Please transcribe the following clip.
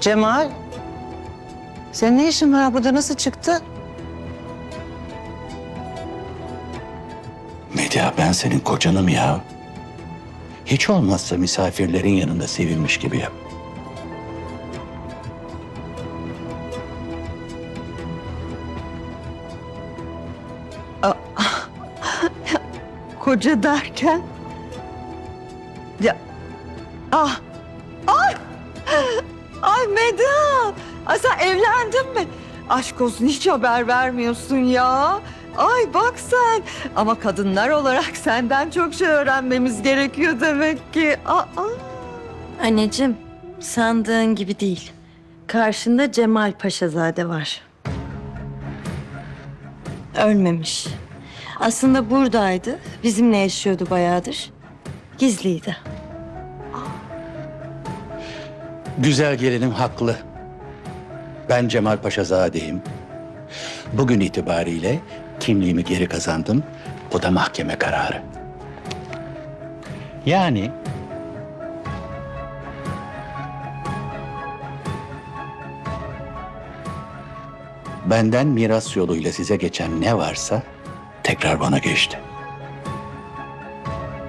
Cemal. Senin ne işin var burada? Nasıl çıktı? Medya ben senin kocanım ya. Hiç olmazsa misafirlerin yanında sevilmiş gibi yap. Koca derken? Ya ah ay ay Medya. Ay sen evlendin mi? Aşk olsun hiç haber vermiyorsun ya. Ay bak sen. Ama kadınlar olarak senden çok şey öğrenmemiz gerekiyor demek ki. Aa. Anneciğim, sandığın gibi değil. Karşında Cemal Paşazade var. Ölmemiş. Aslında buradaydı. Bizimle yaşıyordu bayağıdır. Gizliydi. Güzel gelinim haklı. Ben Cemal Paşazade'yim. Bugün itibariyle kimliğimi geri kazandım. Bu da mahkeme kararı. Yani benden miras yoluyla size geçen ne varsa tekrar bana geçti.